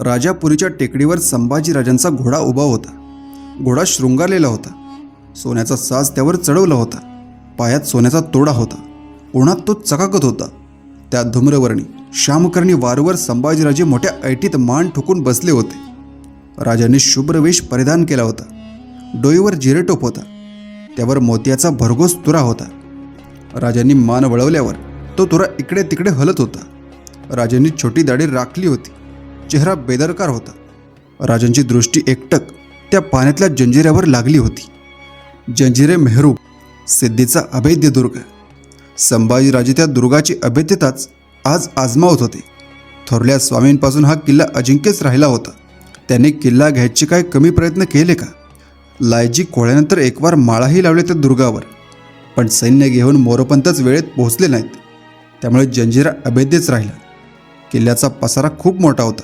राजापुरीच्या टेकडीवर संभाजीराजांचा घोडा उभा होता. घोडा शृंगारलेला होता. सोन्याचा साज त्यावर चढवला होता. पायात सोन्याचा तोडा होता. उन्हात तो चकाकत होता. त्या धूम्रवर्णी श्यामकर्णी वारंवार संभाजीराजे मोठ्या ऐटीत मान ठोकून बसले होते. राजांनी शुभ्रवेश परिधान केला होता. डोईवर जिरेटोप होता. त्यावर मोत्याचा भरघोस तुरा होता. राजांनी मान वळवल्यावर तो तुरा इकडे तिकडे हलत होता. राजांनी छोटी दाढी राखली होती. चेहरा बेदरकार होता. राजांची दृष्टी एकटक त्या पाण्यातल्या जंजिऱ्यावर लागली होती. जंजिरे मेहरूप सिद्धीचा अभेद्य दुर्ग. संभाजीराजे त्या दुर्गाची अभेद्यताच आज आजमावत होते. थोरल्या स्वामींपासून हा किल्ला अजिंक्यच राहिला होता. त्यांनी किल्ला घ्यायचे काय कमी प्रयत्न केले का? लायजी कोळ्यानंतर एकवार माळाही लावले त्या दुर्गावर. पण सैन्य घेऊन मोरोपंतच वेळेत पोहोचले नाहीत. त्यामुळे जंजिरा अभेद्यच राहिला. किल्ल्याचा पसारा खूप मोठा होता.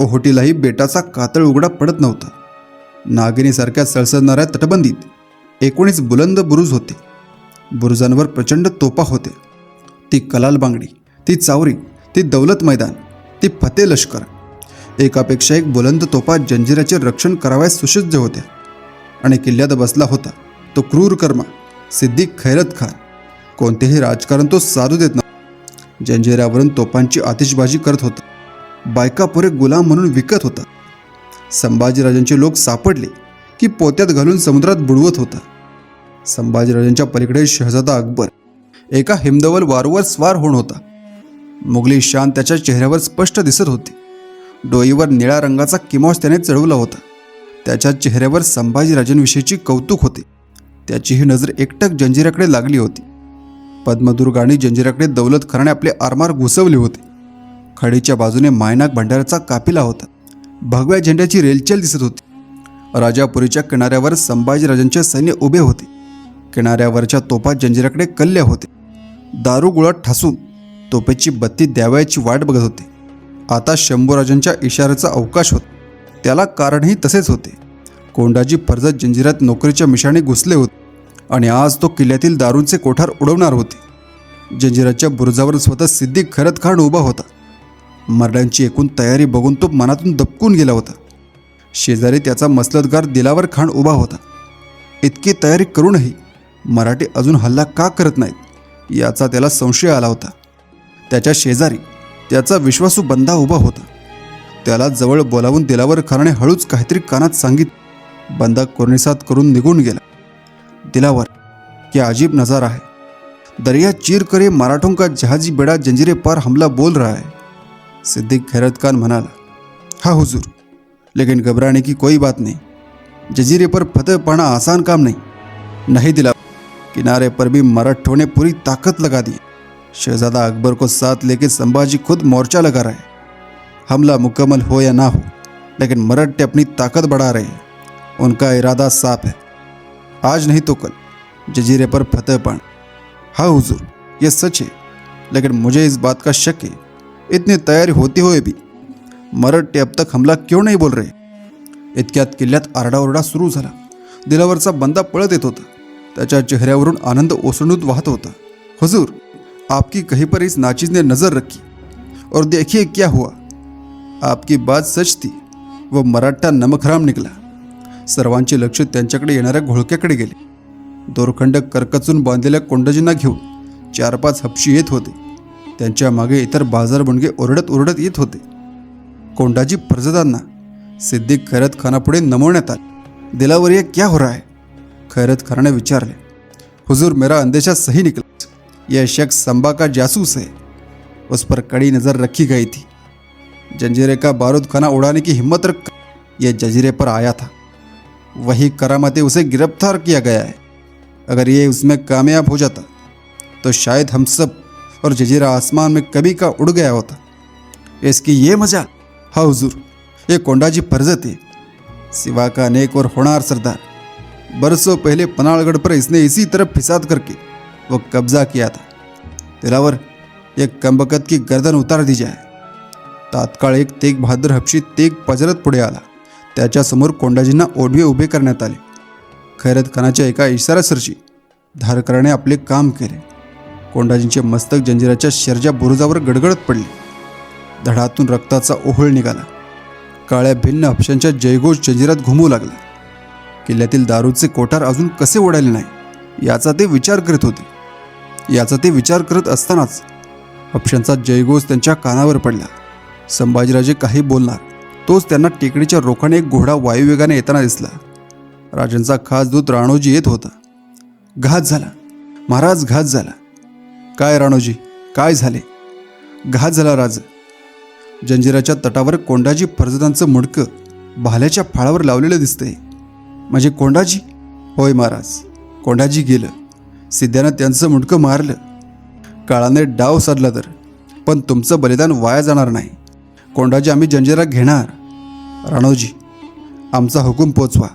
ओहोटीलाही बेटाचा कातळ उघडा पडत नव्हता. नागिनीसारख्या सळसळणाऱ्या तटबंदीत एकोणीस बुलंद बुरुज होते. बुरुजांवर प्रचंड तोपा होते. ती कलाल बांगडी ती चावरी ती दौलत मैदान ती फते लष्कर. एकापेक्षा एक बुलंद तोपा जंजिराचे रक्षण करावयास सुसज्ज होत्या. आणि किल्ल्यात बसला होता तो क्रूर कर्मा सिद्दीक खैरत खान. कोणतेही राजकारण तो साधू देत नव्हता. जंजिऱ्यावरून तोपांची आतिषबाजी करत होता. बायकापुरे गुलाम म्हणून विकत होता. संभाजीराजांचे लोक सापडले की पोत्यात घालून समुद्रात बुडवत होता. संभाजीराजांच्या पलीकडे शहजादा अकबर एका हिमदवल वारूवर स्वार होऊन होता. मुघली शान त्याच्या चेहऱ्यावर स्पष्ट दिसत होती. डोईवर निळ्या रंगाचा किमॉस त्याने चढवला होता. त्याच्या चेहऱ्यावर संभाजीराजांविषयीची कौतुक होते. त्याची ही नजर एकटक जंजिराकडे लागली होती. पद्मदुर्ग आणि जंजिराकडे दौलत खराने आपले आरमार घुसवले होते. खडीच्या बाजूने मायनाक भंडाराचा कापिला होता. भगव्या झेंड्याची रेलचेल दिसत होती. राजापुरीच्या किनाऱ्यावर संभाजीराजांचे सैन्य उभे होते. किनाऱ्यावरच्या तोफा जंजिराकडे कल्ल्या होते. दारू गुळात ठासून तोफेची बत्ती द्यावयाची वाट बघत होते. आता शंभूराजांच्या इशाऱ्याचा अवकाश होता. त्याला कारणही तसेच होते. कोंडाजी फर्जत जंजिरात नोकरीच्या मिशाने घुसले होते आणि आज तो किल्ल्यातील दारूंचे कोठार उडवणार होते. जंजिराच्या बुरुजावर स्वतः सिद्धी खरत खान उभा होता. मरड्यांची एकूण तयारी बघून तो मनातून दबकून गेला होता. शेजारी त्याचा मसलतगार दिलावर खान उभा होता. इतकी तयारी करूनही मराठी अजून हल्ला का करत नाहीत याचा त्याला संशय आला होता. त्याच्या शेजारी त्याचा विश्वासू बंदा उभा होता. त्याला जवळ बोलावून दिलावर खानाने हळूच काहीतरी कानात सांगित बंदा कोर्निसात करून निघून गेला. दिलावर की अजीब नज़ारा है. दरिया चीर करे मराठों का जहाजी बेड़ा जंजीरे पर हमला बोल रहा है. सिद्दीक खैरत खान म्हणाला, हा हुजूर, लेकिन घबराने की कोई बात नहीं। जजीरे पर फतेह पाना आसान काम नहीं। नहीं दिला, किनारे पर भी मराठों ने पूरी ताकत लगा दी। शहजादा अकबर को साथ लेके संभाजी खुद मोर्चा लगा रहे हमला मुकम्मल हो या ना हो, लेकिन मराठे अपनी ताकत बढ़ा रहे हैं। उनका इरादा साफ़ है। आज नहीं तो कल, जजीरे पर फतेह पाना। हाँ हुजूर, ये सच है, लेकिन मुझे इस बात का शक है इतनी तैयारी होती हुए भी। मराठे अब तक हमला क्यों नहीं बोल रहे? इतक्यात किल्ल्यात आरडाओरडा सुरू झाला। दिलावरचा बंदा पळत येत होता। त्याच्या चेहऱ्यावरून आनंद ओसंडून वाहत होता। हुजूर आपकी कहीं पर इस नाचीज ने नजर रखी और देखिए क्या हुआ। आपकी बात सच थी। व मराठा नमखराम निघाला सर्वांचे लक्ष त्यांच्याकडे येणाऱ्या घोळक्याकडे गेले. दोरखंड करकचून बांधलेल्या कोंडजींना घेऊन चार पाच हपशी येत होते. त्यांच्या मागे इतर बाज़ार बुणगे ओरडत ओरडत येत होते. कोंडाजी फर्जदांना सिद्दीक खैरत खानापुढे नमवण्यात आले. दिलावर ये क्या हो रहा है? खैरत खानाने विचारले. हुजूर मेरा अंदेशा सही निकला. यह शख्स संबा का जासूस है. उस पर कड़ी नज़र रखी गई थी. जंजीरे का बारूद खाना उड़ाने की हिम्मत रख यह जजीरे पर आया था। वही करामते उसे गिरफ़्तार किया गया है। अगर ये उसमें कामयाब हो जाता तो शायद हम सब और जजीरा आसमान में कभी का उड़ गया होता। इसकी ये मजाल हाँ हुजूर ये कोंडाजी फर्जत है। सिवा का अनेक और होनार सरदार बरसों पहले पनाड़गढ़ पर इसने इसी तरह फिसाद करके वो कब्जा किया था। दिलावर एक कंबकत की गर्दन उतार दी जाए। तात्काळ एक तेग बहादूर हपशी तेग पजरत पुढे आला। त्याच्यासमोर कोंडाजींना ओढवे उभे करण्यात आले। खैरत खानाच्या एका इशारासरशी धारकराने आपले काम केले। कोंडाजींचे मस्तक जंजिराच्या शर्जा बुरुजावर गडगडत पडले. धडातून रक्ताचा ओहळ निघाला. काळ्या भिन्न हपशांच्या जयघोष जंजिरात घुमू लागला. किल्ल्यातील दारूचे कोठार अजून कसे ओढायले नाही याचा ते विचार करत होते. याचा ते विचार करत असतानाच हपशांचा जयघोष त्यांच्या कानावर पडला. संभाजीराजे काही बोलणार तोच त्यांना टेकडीच्या रोखाने एक घोडा वायुवेगाने येताना दिसला. राजांचा खास दूत राणोजी येत होता. घात झाला. महाराज घात झाला. काय राणोजी काय झाले? घात झाला राज. जंजिराच्या तटावर कोंडाजी फर्जदांचं मुडकं भाल्याच्या फाळावर लावलेलं दिसतंय. म्हणजे कोंडाजी? होय महाराज. कोंडाजी गेलं. सिद्ध्यानं त्यांचं मुडकं मारलं. काळाने डाव साधला तर. पण तुमचं बलिदान वाया जाणार नाही. कोंडाजी आम्ही जंजिरा घेणार. राणोजी आमचा हुकूम पोचवा.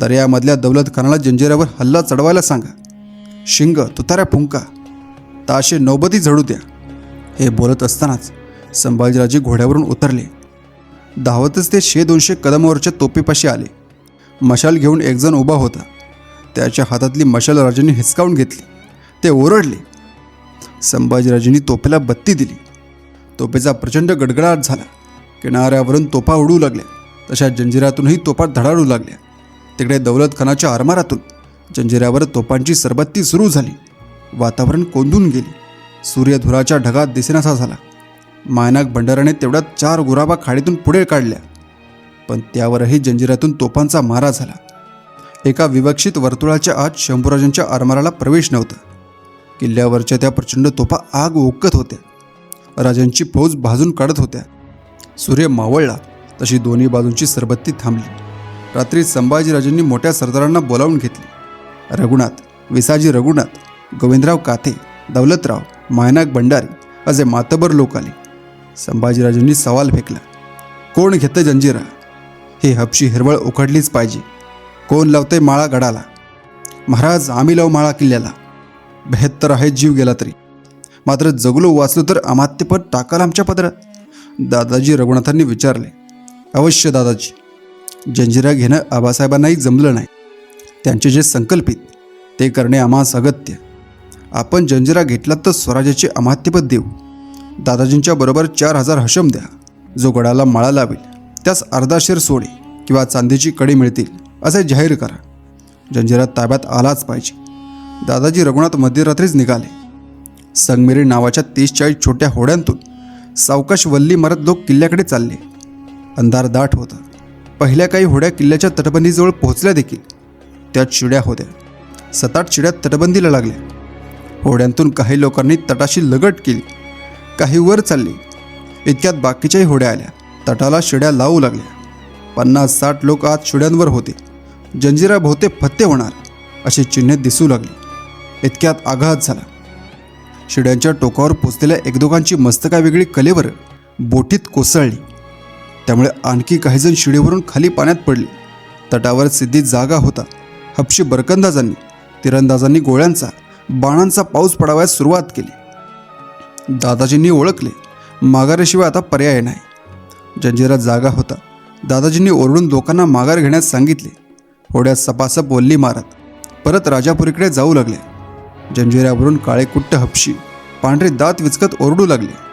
दर्यामधल्या दौलत खानाला जंजिरावर हल्ला चढवायला सांगा. शिंग तुताऱ्या फुंका. ताशे नौबती झडू द्या. हे बोलत असतानाच संभाजीराजे घोड्यावरून उतरले. धावतच ते शे दोनशे कदमावरच्या तोपेपाशी आले. मशाल घेऊन एकजण उभा होता. त्याच्या हातातली मशाल राजांनी हिसकावून घेतली. ते ओरडले. संभाजीराजांनी तोफेला बत्ती दिली. तोफेचा प्रचंड गडगडाट झाला. किनाऱ्यावरून तोफा उडू लागल्या. तशा जंजिरातूनही तोफा धडाडू लागल्या. तिकडे दौलत खानाच्या आरमारातून जंजिऱ्यावर तोफांची सरबत्ती सुरू झाली. वातावरण कोंदून गेले. सूर्यधुराच्या ढगात दिसेनासा झाला. मायनाक भंडाराने तेवढ्यात चार गुराबा खाडीतून पुढे काढल्या. पण त्यावरही जंजिरातून तोफांचा मारा झाला. एका विवक्षित वर्तुळाच्या आत शंभूराजांच्या आरमाराला प्रवेश नव्हता. किल्ल्यावरच्या त्या प्रचंड तोफा आग ओकत होत्या. राजांची फौज भाजून काढत होत्या. सूर्य मावळला तशी दोन्ही बाजूंची सरबत्ती थांबली. रात्री संभाजीराजांनी मोठ्या सरदारांना बोलावून घेतली. रघुनाथ विसाजी रघुनाथ गोविंदराव काथे दौलतराव मायनाक भंडारी असे मातबर लोक आले. संभाजीराजांनी सवाल फेकला कोण घेतं जंजिरा? ही हपशी हिरवळ उखडलीच पाहिजे. कोण लावते माळा गडाला? महाराज आम्ही लावू माळा किल्ल्याला. बेहत्तर आहे जीव गेला तरी. मात्र जगलो वाचलो तर अमात्यपद टाकाल आमच्या पदरात? दादाजी रघुनाथांनी विचारले. अवश्य दादाजी. जंजिरा घेणं आबासाहेबांनाही जमलं नाही. त्यांचे जे संकल्पित ते करणे आम्हास अगत्य आपण जंजिरा घेतलात तर स्वराज्याचे अमात्यपद देऊ. दादाजींच्या बरोबर चार हजार हशम द्या. जो गडाला माळा लावेल त्यास अर्धाशेर सोडे किंवा चांदीची कडी मिळतील असे जाहीर करा. जंजिरा ताब्यात आलाच पाहिजे. दादाजी रघुनाथ मध्यरात्रीच निघाले. संगमेरी नावाच्या तीस चाळीस छोट्या होड्यांतून सावकाश वल्ली मारत लोक किल्ल्याकडे चालले. अंधार दाट होता. पहिल्या काही होड्या किल्ल्याच्या तटबंदीजवळ पोहोचल्या देखील. त्यात शिड्या होत्या. सताट शिड्या तटबंदीला लागल्या. होड्यांतून काही लोकांनी तटाशी लगट केली. काही वर चालली. इतक्यात बाकीच्याही होड्या आल्या. तटाला शिड्या लावू लागल्या. पन्नास साठ लोक आज शिड्यांवर होते. जंजिरा भोवते फत्ते होणार अशी चिन्हे दिसू लागली. इतक्यात आघात झाला. शिड्यांच्या टोकावर पोचलेल्या एकदोघांची मस्तका वेगळी कलेवर बोटीत कोसळली. त्यामुळे आणखी काहीजण शिडीवरून खाली पाण्यात पडले. तटावर सिद्धी जागा होता. हपशी बरकंदाजांनी तिरंदाजांनी गोळ्यांचा बाणांचा पाऊस पडावयास सुरुवात केली. दादाजींनी ओळखले माघाऱ्याशिवाय आता पर्याय नाही. जंजिरा जागा होता. दादाजींनी ओरडून लोकांना माघार घेण्यास सांगितले. होड्या सपासप वल्ली मारत परत राजापुरीकडे जाऊ लागले. जंजिऱ्यावरून काळे कुट्ट हपशी पांढरे दात विचकत ओरडू लागले.